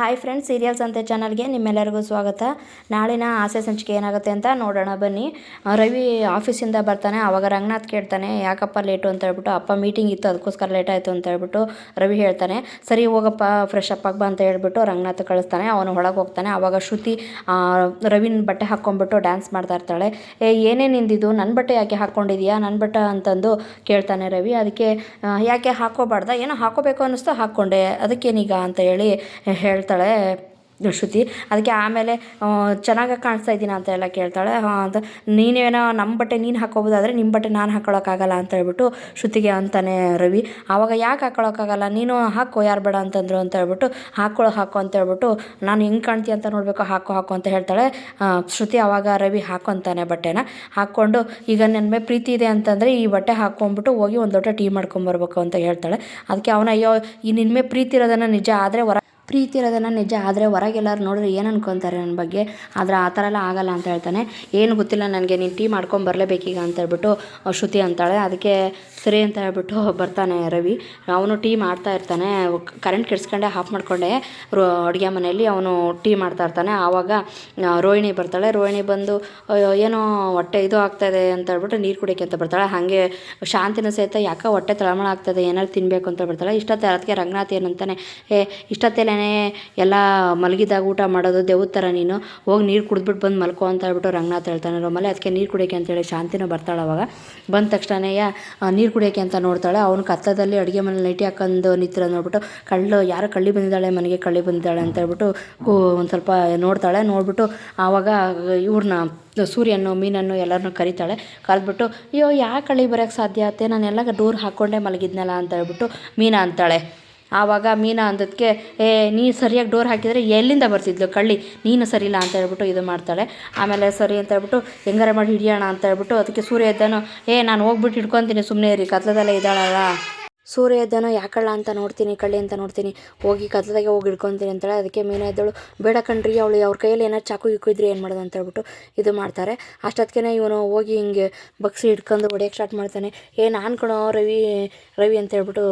Hi friends serials ಅಂತ ಚಾನಲ್ಗೆ ನಿಮ್ಮೆಲ್ಲರಿಗೂ ಸ್ವಾಗತ. ನಾಳಿನ ಆಸೆ ಸಂಚಿಕೆ ಏನಾಗುತ್ತೆ ಅಂತ ನೋಡೋಣ, ಬನ್ನಿ. ರವಿ ಆಫೀಸಿಂದ ಬರ್ತಾನೆ ಆವಾಗ ರಂಗನಾಥ್ ಕೇಳ್ತಾನೆ, ಯಾಕಪ್ಪ ಲೇಟು ಅಂತ ಹೇಳ್ಬಿಟ್ಟು, ಅಪ್ಪ ಮೀಟಿಂಗ್ ಇತ್ತು, ಅದಕ್ಕೋಸ್ಕರ ಲೇಟ್ ಆಯಿತು ಅಂತ ಹೇಳ್ಬಿಟ್ಟು ರವಿ ಹೇಳ್ತಾನೆ. ಸರಿ ಹೋಗಪ್ಪ ಫ್ರೆಶ್ ಅಪ್ ಆಗಿ ಅಂತ ಹೇಳ್ಬಿಟ್ಟು ರಂಗನಾಥ್ ಕಳಿಸ್ತಾನೆ. ಅವನು ಒಳಗೆ ಹೋಗ್ತಾನೆ. ಅವಾಗ ಶ್ರುತಿ ರವಿನ ಬಟ್ಟೆ ಹಾಕ್ಕೊಂಡ್ಬಿಟ್ಟು ಡ್ಯಾನ್ಸ್ ಮಾಡ್ತಾ ಇರ್ತಾಳೆ. ಏ ಏನೇ ನಿಂದಿದ್ದು? ನನ್ನ ಬಟ್ಟೆ ಯಾಕೆ ಹಾಕ್ಕೊಂಡಿದ್ಯಾ? ನನ್ನ ಬಟ್ಟೆ ಅಂತಂದು ಕೇಳ್ತಾನೆ ರವಿ. ಅದಕ್ಕೆ ಯಾಕೆ ಹಾಕೋಬಾರ್ದ ಏನೋ ಹಾಕೋಬೇಕು ಅನ್ನಿಸ್ತು, ಹಾಕ್ಕೊಂಡೆ. ಅದಕ್ಕೇನೀಗ? ಅಂತ ಹೇಳಿ ಹೇಳ್ತಾಳೆ ಶ್ರುತಿ ಅದಕ್ಕೆ ಆಮೇಲೆ ಚೆನ್ನಾಗಿ ಕಾಣಿಸ್ತಾ ಇದ್ದೀನಿ ಅಂತ ಎಲ್ಲ ಕೇಳ್ತಾಳೆ. ಅಂತ, ನೀನೇನೋ ನಮ್ಮ ಬಟ್ಟೆ ನೀನು ಹಾಕೋಬೋದಾದ್ರೆ ನಿಮ್ಮ ಬಟ್ಟೆ ನಾನು ಹಾಕೊಳ್ಳೋಕ್ಕಾಗಲ್ಲ ಅಂತ ಹೇಳ್ಬಿಟ್ಟು ಶ್ರುತಿಗೆ ಅಂತಾನೆ ರವಿ. ಆವಾಗ ಯಾಕೆ ಹಾಕ್ಕೊಳಕ್ಕಾಗಲ್ಲ ನೀನು ಹಾಕೋ, ಯಾರು ಬೇಡ ಅಂತಂದ್ರು ಅಂತ ಹೇಳ್ಬಿಟ್ಟು ಹಾಕೊಳ್ಳೋ ಹಾಕೋ ಅಂತ ಹೇಳ್ಬಿಟ್ಟು, ನಾನು ಹೆಂಗೆ ಕಾಣ್ತೀಯ ಅಂತ ನೋಡಬೇಕು, ಹಾಕೋ ಹಾಕೋ ಅಂತ ಹೇಳ್ತಾಳೆ. ಶ್ರುತಿ ಆವಾಗ ರವಿ ಹಾಕೊಂತಾನೆ ಬಟ್ಟೆನ. ಹಾಕ್ಕೊಂಡು, ಈಗ ನನ್ನ ಪ್ರೀತಿ ಇದೆ ಅಂತಂದರೆ ಈ ಬಟ್ಟೆ ಹಾಕ್ಕೊಂಬಿಟ್ಟು ಹೋಗಿ ಒಂದು ಲೋಟ ಟೀ ಮಾಡ್ಕೊಂಬರ್ಬೇಕು ಅಂತ ಹೇಳ್ತಾಳೆ. ಅದಕ್ಕೆ ಅವನ, ಅಯ್ಯೋ, ಈ ನಿನ್ಮೆ ಪ್ರೀತಿ ಇರೋದನ್ನು ನಿಜ ಆದರೆ ಹೊರ ಪ್ರೀತಿ ಇರೋದನ್ನು ನಿಜ. ಆದರೆ ಹೊರಗೆಲ್ಲರೂ ನೋಡಿದ್ರೆ ಏನು ಅನ್ಕೊತಾರೆ ನನ್ನ ಬಗ್ಗೆ? ಆದರೆ ಆ ಥರ ಎಲ್ಲ ಆಗಲ್ಲ ಅಂತ ಹೇಳ್ತಾನೆ. ಏನು ಗೊತ್ತಿಲ್ಲ ನನಗೆ, ನೀನು ಟೀ ಮಾಡ್ಕೊಂಡು ಬರಲೇಬೇಕೀಗ ಅಂತ ಹೇಳ್ಬಿಟ್ಟು ಶ್ರುತಿ ಅಂತಾಳೆ. ಅದಕ್ಕೆ ಸರಿ ಅಂತ ಹೇಳ್ಬಿಟ್ಟು ಬರ್ತಾನೆ ರವಿ. ಅವನು ಟೀ ಮಾಡ್ತಾ ಇರ್ತಾನೆ. ಕರೆಂಟ್ ಕೆಡ್ಸ್ಕೊಂಡೆ, ಆಫ್ ಮಾಡ್ಕೊಂಡೆ. ರೋ, ಅಡುಗೆ ಮನೆಯಲ್ಲಿ ಅವನು ಟೀ ಮಾಡ್ತಾ ಇರ್ತಾನೆ. ಆವಾಗ ರೋಹಿಣಿ ಬರ್ತಾಳೆ. ರೋಹಿಣಿ ಬಂದು ಏನೋ ಹೊಟ್ಟೆ ಇದು ಆಗ್ತಾಯಿದೆ ಅಂತ ಹೇಳ್ಬಿಟ್ಟು ನೀರು ಕುಡಿಯೋಕೆ ಅಂತ ಬರ್ತಾಳೆ. ಹಾಗೆ ಶಾಂತಿನ ಸಹಿತ ಯಾಕೆ ಹೊಟ್ಟೆ ತಳಮಳ ಆಗ್ತದೆ ಏನಾದ್ರು ತಿನ್ನಬೇಕು ಅಂತ ಬರ್ತಾಳೆ ಇಷ್ಟೊತ್ತೆ, ಅದಕ್ಕೆ ರಂಗನಾಥ್ ಏನಂತಾನೆ, ಏ ಇಷ್ಟೊತ್ತೇಲೇ ಎಲ್ಲ ಮಲಗಿದಾಗ ಊಟ ಮಾಡೋದು, ದೇವ್ರ ಥರ ನೀನು. ಹೋಗಿ ನೀರು ಕುಡಿದ್ಬಿಟ್ಟು ಬಂದು ಮಲ್ಕೋ ಅಂತ ಹೇಳ್ಬಿಟ್ಟು ರಂಗನಾಥ್ ಹೇಳ್ತಾನೆ. ರೂಮಲ್ಲಿ ಅದಕ್ಕೆ ನೀರು ಕುಡಿಯೋಕೆ ಅಂತೇಳಿ ಶಾಂತಿನೂ ಬರ್ತಾಳೆ ಅವಾಗ. ಬಂದ ತಕ್ಷಣನೇ ನೀರು ಕುಡಿಯೋಕೆ ಅಂತ ನೋಡ್ತಾಳೆ. ಅವ್ನು ಕತ್ತದಲ್ಲಿ ಅಡುಗೆ ಮನೇಲಿ ನೈಟಿ ಹಾಕೊಂಡು ನಿಂತಿರೋ ನೋಡ್ಬಿಟ್ಟು ಕಳ್ಳು, ಯಾರು ಕಳ್ಳಿ ಬಂದಿದ್ದಾಳೆ, ಮನೆಗೆ ಕಳ್ಳಿ ಬಂದಿದ್ದಾಳೆ ಅಂತ ಹೇಳ್ಬಿಟ್ಟು ಒಂದು ಸ್ವಲ್ಪ ನೋಡ್ತಾಳೆ. ನೋಡ್ಬಿಟ್ಟು ಆವಾಗ ಇವ್ರನ್ನ ಸೂರ್ಯನು ಮೀನನ್ನು ಎಲ್ಲರನ್ನೂ ಕರಿತಾಳೆ. ಕರೆದ್ಬಿಟ್ಟು, ಅಯ್ಯೋ ಯಾಕೆ ಕಳ್ಳಿ ಬರೋಕ್ಕೆ ಸಾಧ್ಯ? ಆಗುತ್ತೆ ನಾನೆಲ್ಲ ಡೋರ್ ಹಾಕ್ಕೊಂಡೇ ಮಲಗಿದ್ನಲ್ಲ ಅಂತ ಹೇಳ್ಬಿಟ್ಟು ಮೀನಾ ಅಂತಾಳೆ. ಆವಾಗ ಮೀನಾ ಅಂದದಕ್ಕೆ ಏ, ನೀನು ಸರಿಯಾಗಿ ಡೋರ್ ಹಾಕಿದರೆ ಎಲ್ಲಿಂದ ಬರ್ತಿದ್ಲು ಕಳ್ಳಿ? ನೀನು ಸರಿ ಇಲ್ಲ ಅಂತ ಹೇಳ್ಬಿಟ್ಟು ಇದು ಮಾಡ್ತಾಳೆ. ಆಮೇಲೆ ಸರಿ ಅಂತ ಹೇಳ್ಬಿಟ್ಟು, ಹೆಂಗಾರ ಮಾಡಿ ಹಿಡಿಯೋಣ? ಅಂತ ಹೇಳ್ಬಿಟ್ಟು ಅದಕ್ಕೆ ಸೂರ್ಯ ಇದ್ದಾನು ಏ, ನಾನು ಹೋಗ್ಬಿಟ್ಟು ಹಿಡ್ಕೊತೀನಿ ಸುಮ್ಮನೆ ಇರಿ, ಕತ್ಲದಲ್ಲೇ ಇದ್ದಾಳಲ್ಲ. ಸೂರ್ಯ ಎದ್ದನು ಯಾಕಳ್ಳ ಅಂತ ನೋಡ್ತೀನಿ, ಕಳ್ಳಿ ಅಂತ ನೋಡ್ತೀನಿ, ಹೋಗಿ ಕತ್ಲದಾಗೆ ಹೋಗಿ ಹಿಡ್ಕೊತೀನಿ ಅಂತಾಳೆ ಅದಕ್ಕೆ ಮೀನ ಎದ್ದಳು. ಬೇಡ ಕಣ್ರಿ ಅವಳು, ಅವ್ರ ಕೈಯಲ್ಲಿ ಏನಾರು ಚಾಕು ಗಿಕ್ಕು ಇದ್ರೆ ಏನು ಮಾಡೋದು ಅಂತ ಹೇಳ್ಬಿಟ್ಟು ಇದು ಮಾಡ್ತಾರೆ. ಅಷ್ಟೊತ್ತಿಗೆ ಇವನು ಹೋಗಿ ಹಿಂಗೆ ಬಗ್ಸಿ ಹಿಡ್ಕೊಂಡು ಹೊಡಿಯೋಕ್ಕೆ ಸ್ಟಾರ್ಟ್ ಮಾಡ್ತಾನೆ. ಏ, ನಾನು ಕಣೋ ರವಿ ರವಿ ಅಂತ ಹೇಳ್ಬಿಟ್ಟು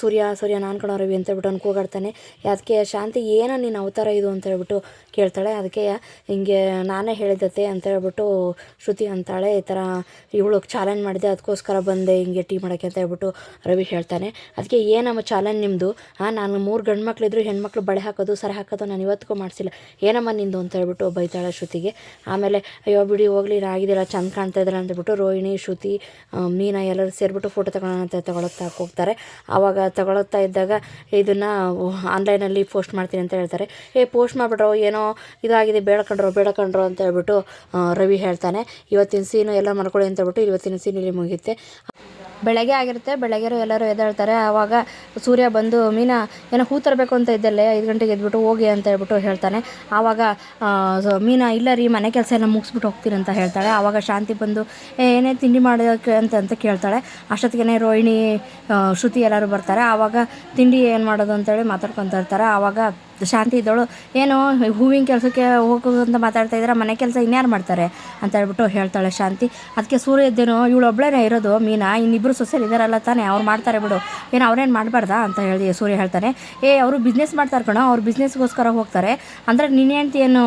ಸೂರ್ಯ ಸೂರ್ಯ, ನಾನು ಕಣೋ ರವಿ ಅಂತ ಹೇಳ್ಬಿಟ್ಟು ಅವ್ನು ಕೂಗಾಡ್ತಾನೆ. ಅದಕ್ಕೆ ಶಾಂತಿ, ಏನೋ ನಿನ್ನ ಅವತಾರ ಇದು ಅಂತ ಹೇಳ್ಬಿಟ್ಟು ಕೇಳ್ತಾಳೆ. ಅದಕ್ಕೆ ಹಿಂಗೆ ನಾನೇ ಹೇಳಿದತ್ತೆ ಅಂತ ಹೇಳ್ಬಿಟ್ಟು ಶ್ರುತಿ ಅಂತಾಳೆ, ಈ ಥರ ಇವಳು ಚಾಲೆಂಜ್ ಮಾಡಿದೆ, ಅದಕ್ಕೋಸ್ಕರ ಬಂದೆ, ಹಿಂಗೆ ಟೀ ಮಾಡೋಕ್ಕೆ ಅಂತ ಹೇಳ್ಬಿಟ್ಟು ರವಿ ಹೇಳ್ತಾನೆ. ಅದಕ್ಕೆ ಏನಮ್ಮ ಚಾಲೆಂಜ್ ನಿಮ್ಮದು ಹಾಂ ನಾನು ಮೂರು ಗಂಡು ಮಕ್ಕಳಿದ್ರು ಹೆಣ್ಮಕ್ಳು ಬಳೆ ಹಾಕೋದು, ಸರ ಹಾಕೋದು ನಾನು ಇವತ್ತಿಗೂ ಮಾಡಿಸಿಲ್ಲ. ಏನಮ್ಮ ನಿಂದು ಅಂತ ಹೇಳ್ಬಿಟ್ಟು ಬೈತಾಳೆ ಶ್ರುತಿಗೆ. ಆಮೇಲೆ, ಅಯ್ಯೋ, ಬಿಡಿ ಹೋಗ್ಲಿ ಆಗಿದೆಲ್ಲ ಚಂದ ಕಾಣ್ತಾ ಇದ್ದಾರೆ ಅಂತೇಳ್ಬಿಟ್ಟು ರೋಹಿಣಿ, ಶ್ರುತಿ ಮೀನಾ ಎಲ್ಲರೂ ಸೇರಿಬಿಟ್ಟು ಫೋಟೋ ತಗೊಳ್ಳೋಣ ಅಂತ ತಗೊಳ್ತಾ ಹೋಗ್ತಾರೆ. ಆವಾಗ ತಗೊಳ್ತಾ ಇದ್ದಾಗ ಇದನ್ನು ಆನ್ಲೈನಲ್ಲಿ ಪೋಸ್ಟ್ ಮಾಡ್ತೀನಿ ಅಂತ ಹೇಳ್ತಾರೆ. ಏ ಪೋಸ್ಟ್ ಮಾಡಿಬಿಟ್ರೋ, ಏನೋ ಇದಾಗಿದೆ ಬೇಡ ಕಣ್ರೋ ಬೇಡ ಕಣ್ರೋ ಅಂತ ಹೇಳ್ಬಿಟ್ಟು ರವಿ ಹೇಳ್ತಾನೆ. ಇವತ್ತಿನ ಸೀನು ಎಲ್ಲ ಮಾಡ್ಕೊಳ್ಳಿ ಅಂತ ಹೇಳ್ಬಿಟ್ಟು ಇವತ್ತಿನ ಸೀನ್ ಇಲ್ಲಿ ಮುಗಿಯುತ್ತೆ. ಬೆಳಗ್ಗೆ ಆಗಿರುತ್ತೆ ಬೆಳಗ್ಗೆ ಎಲ್ಲರೂ ಎದ್ದೇಳ್ತಾರೆ. ಆವಾಗ ಸೂರ್ಯ ಬಂದು ಮೀನಾ ಏನೋ ಹೂ ತರಬೇಕು ಅಂತ ಇದ್ದಲ್ಲೇ ಐದು ಗಂಟೆಗೆ ಎದ್ಬಿಟ್ಟು ಹೋಗಿ ಅಂತ ಹೇಳ್ಬಿಟ್ಟು ಹೇಳ್ತಾನೆ. ಆವಾಗ ಮೀನಾ ಇಲ್ಲ ರೀ ಮನೆ ಕೆಲಸ ಎಲ್ಲ ಮುಗಿಸ್ಬಿಟ್ಟು ಹೋಗ್ತೀನಿ ಅಂತ ಹೇಳ್ತಾಳೆ. ಆವಾಗ ಶಾಂತಿ ಬಂದು "ಏ, ಏನೇ ತಿಂಡಿ ಮಾಡೋಕ್ಕೆ ಅಂತ ಅಂತ ಕೇಳ್ತಾಳೆ. ಅಷ್ಟೊತ್ತಿಗೆ ರೋಹಿಣಿ ಶ್ರುತಿ ಎಲ್ಲರೂ ಬರ್ತಾರೆ. ಆವಾಗ ತಿಂಡಿ ಏನು ಮಾಡೋದು ಅಂತೇಳಿ ಮಾತಾಡ್ಕೊತಾ ಇರ್ತಾರೆ. ಆವಾಗ ಶಾಂತಿ ಇದ್ದವಳು, ಏನು ಹೂವಿನ ಕೆಲಸಕ್ಕೆ ಹೋಗೋದು ಅಂತ ಮಾತಾಡ್ತಾ ಇದ್ದಾರೆ, ಮನೆ ಕೆಲಸ ಇನ್ಯಾರು ಮಾಡ್ತಾರೆ? ಅಂತ ಹೇಳ್ಬಿಟ್ಟು ಹೇಳ್ತಾಳೆ ಶಾಂತಿ. ಅದಕ್ಕೆ ಸೂರ್ಯ ಇದ್ದೇನು, ಇವಳು ಒಬ್ಬಳೇ ಇರೋದು, ಮೀನಾ ಇನ್ನಿಬ್ಬರು ಸೊಸೆರು ಇದ್ದಾರಲ್ಲ ತಾನೇ, ಅವ್ರು ಮಾಡ್ತಾರೆ ಬಿಡು. ಏನು ಅವ್ರೇನು ಮಾಡಬಾರ್ದಾ? ಅಂತ ಹೇಳಿ ಸೂರ್ಯ ಹೇಳ್ತಾನೆ. ಏ, ಅವರು ಬಿಸ್ನೆಸ್ ಮಾಡ್ತಾರೆ ಕಣೋ, ಅವ್ರು ಬಿಸ್ನೆಸ್ಗೋಸ್ಕರ ಹೋಗ್ತಾರೆ. ಅಂದರೆ ನಿನ್ನೆ ಅಂತ ಏನು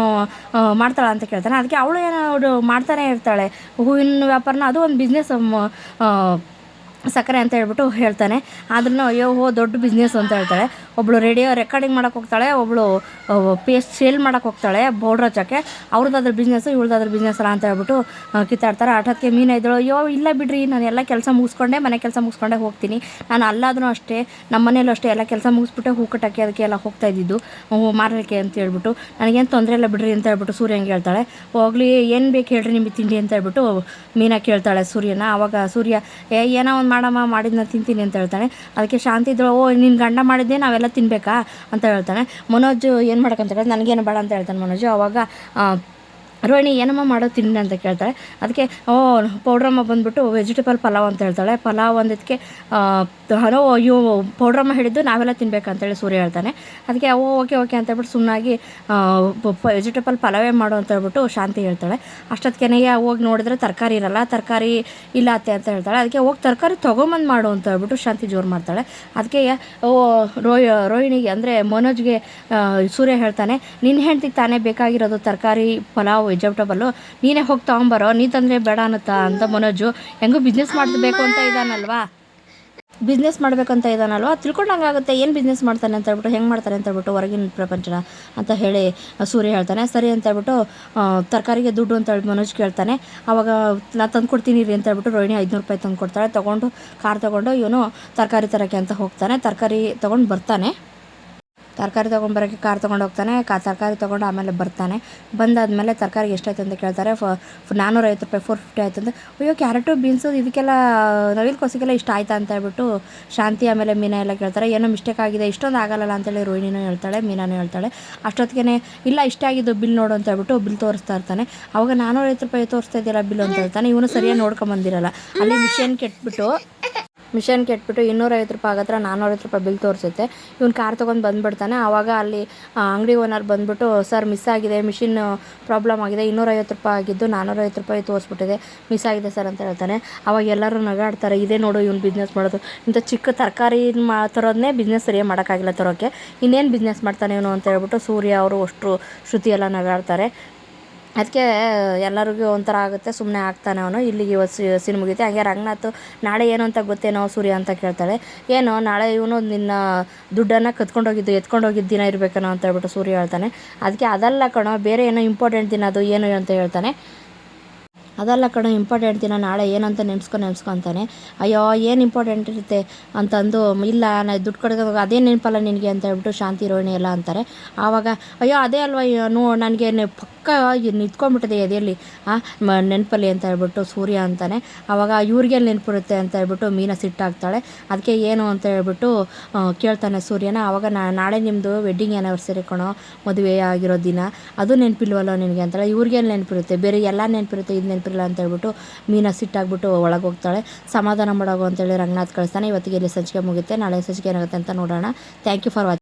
ಮಾಡ್ತಾಳೆ ಅಂತ ಕೇಳ್ತಾನೆ. ಅದಕ್ಕೆ ಅವಳು ಏನೋ ಮಾಡ್ತಾನೆ ಇರ್ತಾಳೆ. ಹೂವಿನ ವ್ಯಾಪಾರನ, ಅದು ಒಂದು ಬಿಸ್ನೆಸ್ ಸಕ್ಕರೆ ಅಂತ ಹೇಳ್ಬಿಟ್ಟು ಹೇಳ್ತಾನೆ. ಆದ್ರೂ ಅಯ್ಯೋ, ಹೋ, ದೊಡ್ಡ ಬಿಸ್ನೆಸ್ ಅಂತ ಹೇಳ್ತಾಳೆ. ಒಬ್ಬಳು ರೇಡಿಯೋ ರೆಕಾರ್ಡಿಂಗ್ ಮಾಡೋಕೆ ಹೋಗ್ತಾಳೆ ಒಬ್ಬಳು ಪೇಸ್ಟ್ ಸೇಲ್ ಮಾಡೋಕೆ ಹೋಗ್ತಾಳೆ ಬೋರ್ಡ್ ಹಚ್ಚೋಕ್ಕೆ ಅವ್ರದ್ದಾದ್ರ ಬಿಸ್ನೆಸ್ ಇವಳ್ದಾದ್ರ ಬಿಸ್ನೆಸ್ ಅಲ್ಲ ಅಂತ ಹೇಳ್ಬಿಟ್ಟು ಕಿತ್ತಾಡ್ತಾರೆ. ಆಟಕ್ಕೆ ಮೀನು ಇದ್ದಳು, ಅಯ್ಯೋ, ಇಲ್ಲ ಬಿಡ್ರಿ, ನಾನು ಎಲ್ಲ ಕೆಲಸ ಮುಗಿಸ್ಕೊಂಡೆ, ಮನೆ ಕೆಲಸ ಮುಗಿಸ್ಕೊಂಡೆ ಹೋಗ್ತೀನಿ. ನಾನು ಅಲ್ಲಾದ್ರೂ ಅಷ್ಟೇ, ನಮ್ಮ ಮನೇಲೂ ಅಷ್ಟೇ ಎಲ್ಲ ಕೆಲಸ ಮುಗಿಸ್ಬಿಟ್ಟೆ, ಹೂ ಕಟ್ಟಕ್ಕೆ ಅದಕ್ಕೆ ಎಲ್ಲ ಹೋಗ್ತಾ ಇದ್ದಿದ್ದು. ಹೂ ಮಾರಲಿಕ್ಕೆ ಅಂತ ಹೇಳ್ಬಿಟ್ಟು, ನನಗೇನು ತೊಂದರೆ ಇಲ್ಲ ಬಿಡ್ರಿ, ಅಂತ ಹೇಳ್ಬಿಟ್ಟು ಸೂರ್ಯಂಗೆ ಹೇಳ್ತಾಳೆ. ಹೋಗ್ಲಿ, ಏನು ಬೇಕು ಹೇಳ್ರಿ ನಿಮಗೆ ತಿಂಡಿ ಅಂತ ಹೇಳ್ಬಿಟ್ಟು ಮೀನಾ ಕೇಳ್ತಾಳೆ ಸೂರ್ಯನ. ಆವಾಗ ಸೂರ್ಯ, ಏ, ಏನೋ ಒಂದು ಮಾಡಮ್ಮ ಮಾಡಿದ್ನ ತಿಂತೀನಿ ಅಂತ ಹೇಳ್ತಾನೆ. ಅದಕ್ಕೆ ಶಾಂತಿ ಇದ್ದಳು, ಓ ನಿನ್ನ ಗಂಡ ಮಾಡಿದ್ದೆ, ನಾವೆಲ್ಲ ತಿನ್ಬೇಕಾ? ಅಂತ ಹೇಳ್ತಾನೆ. ಮನೋಜ್ ಏನು ಮಾಡಕ್ಕಂತ ಹೇಳಿದ್ರೆ ನನಗೇನು ಬೇಡ ಅಂತ ಹೇಳ್ತಾನೆ ಮನೋಜ್. ಅವಾಗ ರೋಹಿಣಿ ಏನಮ್ಮ ಮಾಡೋ ತಿನ್ನ ಅಂತ ಕೇಳ್ತಾಳೆ. ಅದಕ್ಕೆ, ಓ ಪೌಡ್ರಮ್ಮ ಬಂದ್ಬಿಟ್ಟು ವೆಜಿಟೇಬಲ್ ಪಲಾವ್ ಅಂತ ಹೇಳ್ತಾಳೆ. ಪಲಾವ್ ಅಂದಿದ್ದಕ್ಕೆ ಹಲೋ ಅಯ್ಯೋ ಪೌಡ್ರಮ್ಮ ಹೇಳಿದ್ದು ನಾವೆಲ್ಲ ತಿನ್ಬೇಕಂತೇಳಿ ಸೂರ್ಯ ಹೇಳ್ತಾನೆ. ಅದಕ್ಕೆ, ಓ, ಓಕೆ ಓಕೆ ಅಂತ ಹೇಳ್ಬಿಟ್ಟು ಸುಮ್ಮನಾಗಿ ವೆಜಿಟೇಬಲ್ ಪಲಾವೇ ಮಾಡು ಅಂತ ಹೇಳ್ಬಿಟ್ಟು ಶಾಂತಿ ಹೇಳ್ತಾಳೆ. ಅಷ್ಟೊತ್ತಿಗೆನೆಯ ಹೋಗಿ ನೋಡಿದ್ರೆ ತರಕಾರಿ ಇರಲ್ಲ. ತರಕಾರಿ ಇಲ್ಲ ಅತ್ತೆ ಅಂತ ಹೇಳ್ತಾಳೆ. ಅದಕ್ಕೆ, ಹೋಗಿ ತರಕಾರಿ ತೊಗೊಂಬಂದು ಮಾಡು ಅಂತ ಹೇಳ್ಬಿಟ್ಟು ಶಾಂತಿ ಜೋರು ಮಾಡ್ತಾಳೆ. ಅದಕ್ಕೆ ಓ ರೋಹಿ ರೋಹಿಣಿಗೆ, ಅಂದರೆ ಮನೋಜ್ಗೆ ಸೂರ್ಯ ಹೇಳ್ತಾನೆ ನಿನ್ನ ಹೆಂಡ್ತಿಗೆ ತಾನೇ ಬೇಕಾಗಿರೋದು ತರಕಾರಿ, ಪಲಾವ್ ವೆಜಿಟೇಬಲ್ಲು ನೀನೇ ಹೋಗಿ ತೊಗೊಂಬರೋ, ನೀ ತಂದರೆ ಬೇಡ ಅನ್ನತ್ತಾ ಅಂತ ಮನೋಜು, ಹೆಂಗೂ ಬಿಸ್ನೆಸ್ ಮಾಡಬೇಕು ಅಂತ ಇದ್ದಾನಲ್ವಾ ಬಿಸ್ನೆಸ್ ಮಾಡಬೇಕಂತ ಇದ್ದಾನಲ್ವ ತಿಳ್ಕೊಂಡಂಗಾಗುತ್ತೆ ಏನು ಬಿಸ್ನೆಸ್ ಮಾಡ್ತಾನೆ ಅಂತ ಹೇಳ್ಬಿಟ್ಟು, ಹೆಂಗೆ ಮಾಡ್ತಾನೆ ಅಂತ ಹೇಳ್ಬಿಟ್ಟು ಹೊರಗಿನ ಪ್ರಪಂಚನ ಅಂತ ಹೇಳಿ ಸೂರ್ಯ ಹೇಳ್ತಾನೆ. ಸರಿ ಅಂತ ಹೇಳ್ಬಿಟ್ಟು ತರಕಾರಿಗೆ ದುಡ್ಡು ಅಂತ ಹೇಳಿ ಮನೋಜ್ ಕೇಳ್ತಾನೆ. ಆವಾಗ ನಾ ತಂದು ಕೊಡ್ತೀನಿ ರೀ ಅಂತ ಹೇಳ್ಬಿಟ್ಟು ರೋಹಿಣಿ ಐದುನೂರು ರೂಪಾಯಿ ತಂದು ಕೊಡ್ತಾಳೆ. ತೊಗೊಂಡು, ಕಾರ್ ತೊಗೊಂಡು ಇವನು ತರಕಾರಿ ತರೋಕ್ಕೆ ಅಂತ ಹೋಗ್ತಾನೆ. ತರಕಾರಿ ತೊಗೊಂಡು ಬರ್ತಾನೆ. ತರಕಾರಿ ತೊಗೊಂಬರೋಕ್ಕೆ ಕಾರ್ ತೊಗೊಂಡು ಹೋಗ್ತಾನೆ, ಕಾ ತರಕಾರಿ ತೊಗೊಂಡು ಆಮೇಲೆ ಬರ್ತಾನೆ. ಬಂದಾದಮೇಲೆ ತರಕಾರಿ ಎಷ್ಟಾಯ್ತು ಅಂತ ಕೇಳ್ತಾರೆ, ಫ ನಾನ್ನೂರೈವತ್ತು ರೂಪಾಯಿ ಫೋರ್ ಫಿಫ್ಟಿ ಆಯ್ತು ಅಂತ ಅಯ್ಯೋ ಕ್ಯಾರೆಟು, ಬೀನ್ಸು, ಇದಕ್ಕೆಲ್ಲ, ನವಿಲು ಕೋಸಿಗೆಲ್ಲ ಇಷ್ಟ ಆಯ್ತಾ ಅಂತ ಹೇಳ್ಬಿಟ್ಟು ಶಾಂತಿ ಆಮೇಲೆ ಮೀನಾ ಎಲ್ಲ ಕೇಳ್ತಾರೆ, ಏನೋ ಮಿಸ್ಟೇಕ್ ಆಗಿದೆ, ಇಷ್ಟೊಂದು ಆಗಲ್ಲ ಅಂತೇಳಿ ರೋಹಿಣಿನೂ ಹೇಳ್ತಾಳೆ, ಮೀನಾನು ಹೇಳ್ತಾಳೆ. ಅಷ್ಟೊತ್ತಿಗೆ ಇಲ್ಲ, ಇಷ್ಟ ಆಗಿದ್ದು ಬಿಲ್ ನೋಡು ಅಂತ ಹೇಳ್ಬಿಟ್ಟು ಬಿಲ್ ತೋರಿಸ್ತಾ ಇರ್ತಾನೆ. ಅವಾಗ ನಾನ್ನೂರೈವತ್ತು ರೂಪಾಯಿ ತೋರಿಸ್ತಾ ಇದ್ದೀರಾ ಬಿಲ್ ಅಂತ ಹೇಳ್ತಾನೆ, ಇವನು ಸರಿಯಾಗಿ ನೋಡ್ಕೊಂಬಂದಿರಲ್ಲ. ಅಲ್ಲಿ ಮಿಷನ್ ಕೆಟ್ಬಿಟ್ಟು ಮಿಷನ್ ಕೆಟ್ಬಿಟ್ಟು ಇನ್ನೂರೈವತ್ತು ರೂಪಾಯಿ ಆಗತ್ರ ನಾನ್ನೂರೈವತ್ತು ರೂಪಾಯಿ ಬಿಲ್ ತೋರಿಸುತ್ತೆ. ಇವ್ನು ಕಾರ್ ತೊಗೊಂಡು ಬಂದ್ಬಿಡ್ತಾನೆ. ಆವಾಗ ಅಲ್ಲಿ ಅಂಗಡಿ ಓನರ್ ಬಂದ್ಬಿಟ್ಟು, ಸರ್ ಮಿಸ್ ಆಗಿದೆ, ಮಿಷಿನ್ ಪ್ರಾಬ್ಲಮ್ ಆಗಿದೆ, ಇನ್ನೂರೈವತ್ತು ರೂಪಾಯಿ ಆಗಿದ್ದು ನಾನ್ನೂರೈವತ್ತು ರೂಪಾಯಿ ತೋರಿಸ್ಬಿಟ್ಟಿದೆ ಮಿಸ್ ಆಗಿದೆ ಸರ್ ಅಂತ ಹೇಳ್ತಾನೆ. ಅವಾಗ ಎಲ್ಲರೂ ನಗಾಡ್ತಾರೆ, ಇದೇ ನೋಡು ಇವ್ನು ಬಿಸ್ನೆಸ್ ಮಾಡೋದು. ಇಂಥ ಚಿಕ್ಕ ತರಕಾರಿ ಮಾ ತರೋದನ್ನೇ ಬಿಸ್ನೆಸ್ ಸರಿಯಾಗಿ ಮಾಡೋಕ್ಕಾಗಿಲ್ಲ ತರೋಕ್ಕೆ ಇನ್ನೇನು ಬಿಸ್ನೆಸ್ ಮಾಡ್ತಾನೆ ಇವನು? ಅಂತ ಹೇಳ್ಬಿಟ್ಟು ಸೂರ್ಯ, ಅವರು ಅಷ್ಟು ಶ್ರುತಿ ಎಲ್ಲ ನಗಾಡ್ತಾರೆ. ಅದಕ್ಕೆ ಎಲ್ಲರಿಗೂ ಒಂಥರ ಆಗುತ್ತೆ ಸುಮ್ಮನೆ ಆಗ್ತಾನೆ ಅವನು. ಇಲ್ಲಿಗೆ ಇವತ್ತು ಸಿನಿಮಾ ಮುಗಿಯುತ್ತೆ ಹಾಗೆ ರಂಗನಾಥ್, ನಾಳೆ ಏನು ಅಂತ ಗೊತ್ತೇನೋ ಸೂರ್ಯ ಅಂತ ಕೇಳ್ತಾಳೆ. ಏನೋ, ನಾಳೆ ಇವನು ನಿನ್ನ ದುಡ್ಡನ್ನು ಕತ್ಕೊಂಡೋಗಿದ್ದು ಎತ್ಕೊಂಡೋಗಿದ್ದ ದಿನ ಇರಬೇಕನೋ ಅಂತ ಹೇಳ್ಬಿಟ್ಟು ಸೂರ್ಯ ಹೇಳ್ತಾನೆ. ಅದಕ್ಕೆ ಅದಲ್ಲ ಕಣೋ, ಬೇರೆ ಏನೋ ಇಂಪಾರ್ಟೆಂಟ್ ದಿನ ಅದು ಏನು ಅಂತ ಹೇಳ್ತಾನೆ. ಅದಲ್ಲ ಕಣೋ ಇಂಪಾರ್ಟೆಂಟ್ ದಿನ ನಾಳೆ ಏನಂತ ನೆನ್ಸ್ಕೊ ಅಂತಾನೆ. ಅಯ್ಯೋ, ಏನು ಇಂಪಾರ್ಟೆಂಟ್ ಇರುತ್ತೆ ಅಂತಂದು, ಇಲ್ಲ, ನಾ ದುಡ್ಡು ಕಡೆಗೆ ಅದೇ ನೆನಪಲ್ಲ ನಿನಗೆ ಅಂತ ಹೇಳ್ಬಿಟ್ಟು ಶಾಂತಿ ರೋಹಿಣಿ ಎಲ್ಲ ಅಂತಾರೆ. ಆವಾಗ, ಅಯ್ಯೋ, ಅದೇ ಅಲ್ವಾ ನೋ, ನನಗೆ ಪಕ್ಕ ನಿಂತ್ಕೊಂಡ್ಬಿಟ್ಟಿದೆ ಎದೆಯಲ್ಲಿ. ನೆನಪಲ್ಲಿ ಅಂತ ಹೇಳ್ಬಿಟ್ಟು ಸೂರ್ಯ ಅಂತಾನೆ. ಆವಾಗ ಇವ್ರಿಗೆ ನೆನಪಿರುತ್ತೆ ಅಂತ ಹೇಳ್ಬಿಟ್ಟು ಮೀನ ಸಿಟ್ಟಾಗ್ತಾಳೆ. ಅದಕ್ಕೆ ಏನು ಅಂತ ಹೇಳ್ಬಿಟ್ಟು ಕೇಳ್ತಾನೆ ಸೂರ್ಯನ. ಆವಾಗ ನಾಳೆ ನಿಮ್ಮದು ವೆಡ್ಡಿಂಗ್ ಆ್ಯನಿವರ್ಸರಿ ಕಣೋ, ಮದುವೆ ಆಗಿರೋ ದಿನ. ಅದು ನೆನಪಿಲ್ವಲ್ಲ ನಿನಗೆ ಅಂತಾಳೆ. ಇವ್ರಿಗೆ ನೆನಪಿರುತ್ತೆ? ಬೇರೆ ಎಲ್ಲ ನೆನಪಿರುತ್ತೆ, ಇದು ನೆನಪಿರಲ್ಲ ಅಂತ ಹೇಳ್ಬಿಟ್ಟು ಮೀನ ಸಿಟ್ಟಾಗ್ಬಿಟ್ಟು ಒಳಗೆ ಹೋಗ್ತಾಳೆ ಸಮಾಧಾನ ಮಾಡೋಗು ಅಂತೇಳಿ ರಂಗನಾಥ್ ಕಳಿಸ್ತಾನೆ. ಇವತ್ತಿಗೆ ಇಲ್ಲಿ ಸಂಚಿಕೆ ಮುಗಿಯುತ್ತೆ. ನಾಳೆ ಸಂಚಿಕೆ ಏನಾಗುತ್ತೆ ಅಂತ ನೋಡೋಣ. Thank you for watching